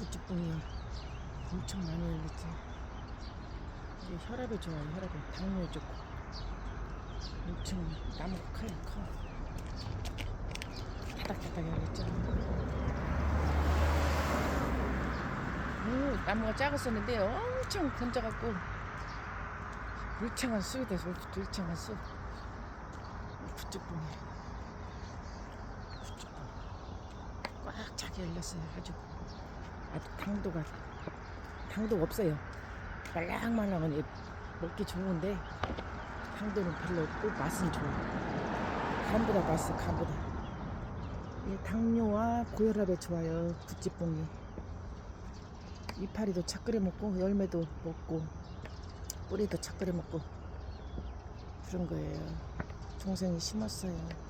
부찌뽕이요. 엄청 많이 열렸지. 이게 혈압에 좋아요, 혈압에. 당뇨에 좋고. 엄청 나무가 커요, 커. 따닥따닥 열렸죠. 오, 나무가 작았었는데 엄청 건져갖고 울창한 숲이 돼서 울창한 숲. 부찌뽕이. 부찌뽕. 꽉 차게 열렸어요, 아주. 아주 당도가 당도 없어요. 말랑말랑은 이 먹기 좋은데 당도는 별로 없고 맛은 좋아. 간보다 맛있어 간보다. 이 당뇨와 고혈압에 좋아요 부찌뽕이. 이파리도 차 끓여 먹고 열매도 먹고 뿌리도 차 끓여 먹고 그런 거예요. 동생이 심었어요.